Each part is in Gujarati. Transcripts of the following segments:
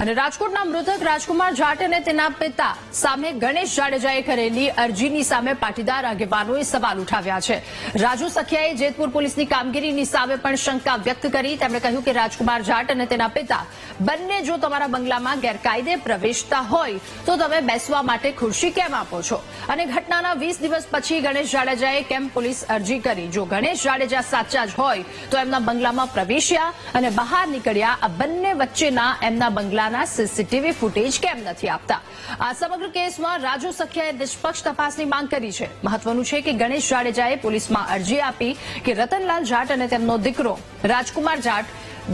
અને રાજકોટના મૃતક રાજકુમાર જાટ અને તેના પિતા સામે ગણેશ જાડેજાએ કરેલી અરજીની સામે પાટીદાર આગેવાનોએ સવાલ ઉઠાવ્યા છે. રાજુ સખિયાએ જેતપુર પોલીસની કામગીરીની સામે પણ શંકા વ્યક્ત કરી. તેમણે કહ્યું કે રાજકુમાર જાટ અને તેના પિતા બંને જો તમારા બંગલામાં ગેરકાયદે પ્રવેશતા હોય તો તમે બેસવા માટે ખુરશી કેમ આપો છો? અને ઘટનાના વીસ દિવસ પછી ગણેશ જાડેજાએ કેમ પોલીસ અરજી કરી? જો ગણેશ જાડેજા સાચા જ હોય તો એમના બંગલામાં પ્રવેશ્યા અને બહાર નીકળ્યા આ બંને વચ્ચેના એમના બંગલાના સીસીટીવી ફૂટેજ કેમ નથી આપતા? આ સમગ્ર કેસમાં રાજુ સખિયાએ નિષ્પક્ષ તપાસની માંગ કરી છે. મહત્વનું છે કે ગણેશ જાડેજાએ પોલીસમાં અરજી આપી કે રતનલાલ જાટ અને તેમનો દીકરો રાજકુમાર જાટ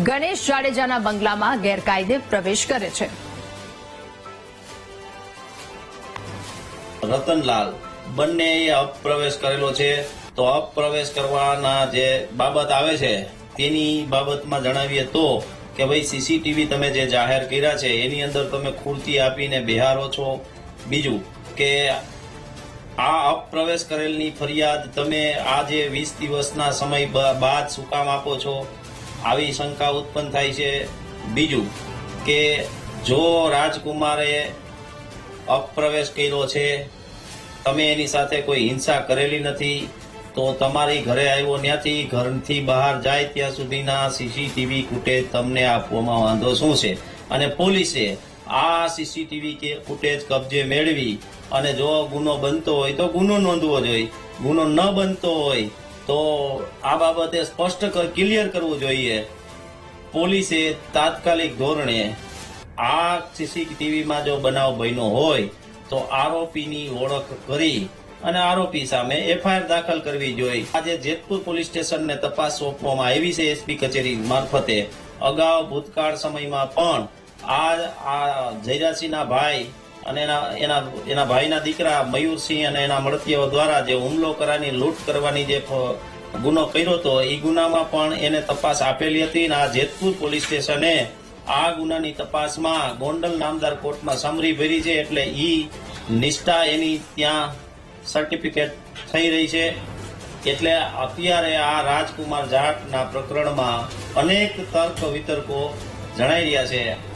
ગણેશ જાડેજાના બંગલામાં ગેરકાયદે પ્રવેશ કરે છે. રતનલાલ બંને અપ્રવેશ કરેલો છે. તો અપ્રવેશ કરવાના જે બાબત આવે છે, તેની બાબતમાં જણાવીએ તો કે ભાઈ સીસીટીવી તમે જે જાહેર કર્યા છે, એની અંદર તમે ખુરતી આપીને બિહારો છો. બીજું કે આ અપ્રવેશ કરેલની ફરિયાદ તમે આ જે વીસ દિવસના સમય બાદ શું કામ આપો છો. આવી શંકા ઉત્પન્ન થાય છે. બીજું કે જો રાજકુમારે અપ્રવેશ કર્યો છે, તમે એની સાથે કોઈ હિંસા કરેલી નથી. તો તમારી ઘરે આવ્યો ત્યાંથી, ઘરથી બહાર જાય ત્યાં સુધીના સીસીટીવી ફૂટેજ તમને આપવામાં વાંધો શું છે? અને પોલીસે આ સીસીટીવી કે ફૂટેજ કબજે મેળવી? અને જો ગુનો બનતો હોય તો ગુનો નોંધવો જોઈએ. ગુનો ન બનતો હોય તો આ બાબતે સ્પષ્ટ ક્લિયર કરવું જોઈએ. પોલીસે તાત્કાલિક ધોરણે આ સીસીટીવીમાં જો બનાવ બન્યો હોય તો આરોપીની ઓળખ કરી અને આરોપી સામે એફઆઈઆર દાખલ કરવી જોઈએ. આજે જેતપુર પોલીસ સ્ટેશનને તપાસ સોંપવામાં આવી છે એસપી કચેરી મારફતે. અગાઉ ભૂતકાળ સમયમાં પણ આ જયરાસિંહના ભાઈ અને એના એના એના ભાઈના દીકરા મયુરસિંહ અને એના મળતીઓ દ્વારા જે હુમલો કરવાની લૂંટ કરવાની જે ગુનો કર્યો હતો એ ગુનામાં પણ એને તપાસ આપેલી હતી અને આ જેતપુર પોલીસ સ્ટેશને આ ગુનાની તપાસમાં ગોંડલ નામદાર કોર્ટમાં સમરી ભરી છે એટલે ઈ નિષ્ઠા એની ત્યાં સર્ટિફિકેટ થઈ રહી છે. એટલે અત્યારે આ રાજકુમાર જાટના પ્રકરણમાં અનેક તર્ક વિતર્કો જણાઈ રહ્યા છે.